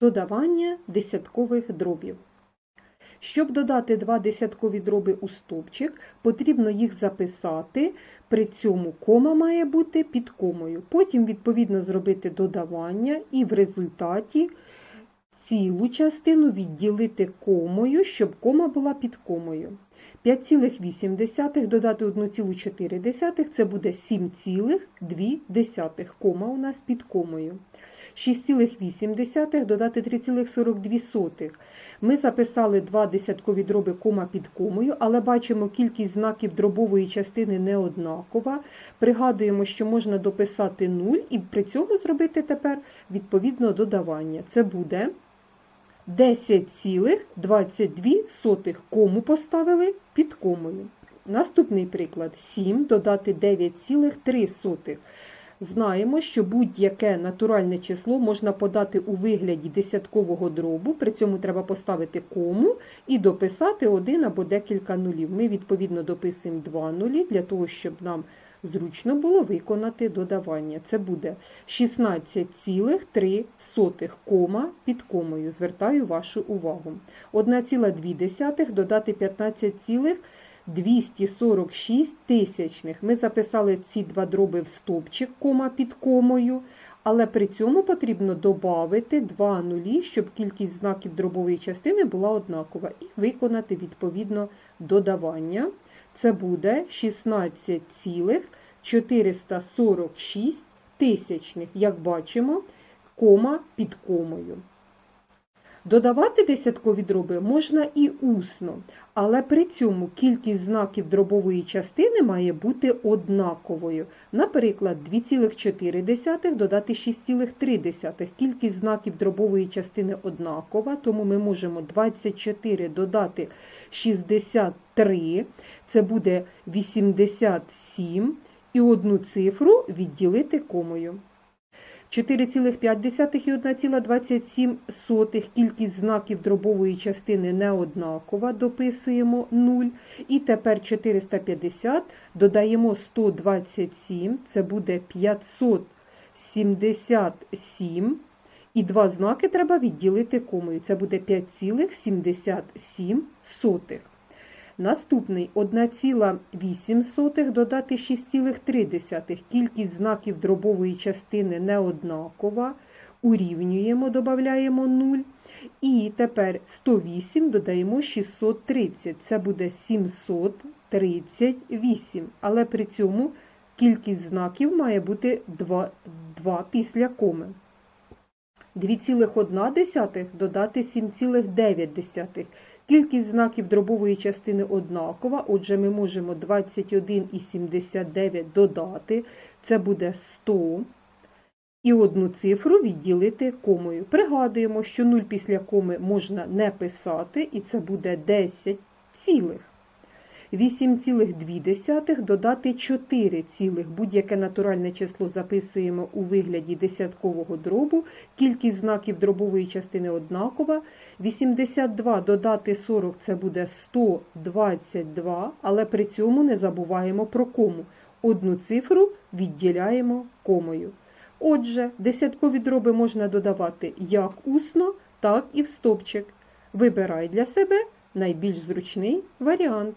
Додавання десяткових дробів. Щоб додати два десяткові дроби у стовпчик, потрібно їх записати, при цьому кома має бути під комою. Потім, відповідно, зробити додавання і в результаті цілу частину відділити комою, щоб кома була під комою. 5,8 додати 1,4 це буде 7,2 кома у нас під комою. 6,8 додати 3,42. Ми записали два десяткові дроби кома під комою, але бачимо, кількість знаків дробової частини не однакова. Пригадуємо, що можна дописати 0 і при цьому зробити тепер відповідно додавання. Це буде 10,22 кому поставили під комою. Наступний приклад 7 додати 9,3. Знаємо, що будь-яке натуральне число можна подати у вигляді десяткового дробу, при цьому треба поставити кому і дописати один або декілька нулів. Ми, відповідно, дописуємо два нулі для того, щоб нам зручно було виконати додавання. Це буде 16,3 кома під комою. Звертаю вашу увагу. 1,2 додати 15,246 тисячних. Ми записали ці два дроби в стовпчик кома під комою, але при цьому потрібно додати два нулі, щоб кількість знаків дробової частини була однакова, і виконати відповідно додавання. Це буде 16,446 тисячних, як бачимо, кома під комою. Додавати десяткові дроби можна і усно, але при цьому кількість знаків дробової частини має бути однаковою. Наприклад, 2,4 додати 6,3. Кількість знаків дробової частини однакова, тому ми можемо 24 додати 63, це буде 87, і одну цифру відділити комою. 4,5 і 1,27 кількість знаків дробової частини неоднакова, дописуємо 0. І тепер 450 додаємо 127, це буде 577. І два знаки треба відділити комою. Це буде 5,77. Наступний 1,8 додати 6,3. Кількість знаків дробової частини неоднакова. Урівнюємо, додаємо 0. І тепер 108 додаємо 630. Це буде 738. Але при цьому кількість знаків має бути 2, 2 після коми. 2,1 додати 7,9. Кількість знаків дробової частини однакова, отже, ми можемо 21,79 додати, це буде 100. І одну цифру відділити комою. Пригадуємо, що 0 після коми можна не писати, і це буде 10 цілих. 8,2 додати 4 цілих. Будь-яке натуральне число записуємо у вигляді десяткового дробу. Кількість знаків дробової частини однакова. 82 додати 40 це буде 122, але при цьому не забуваємо про кому. Одну цифру відділяємо комою. Отже, десяткові дроби можна додавати як усно, так і в стопчик. Вибирай для себе найбільш зручний варіант.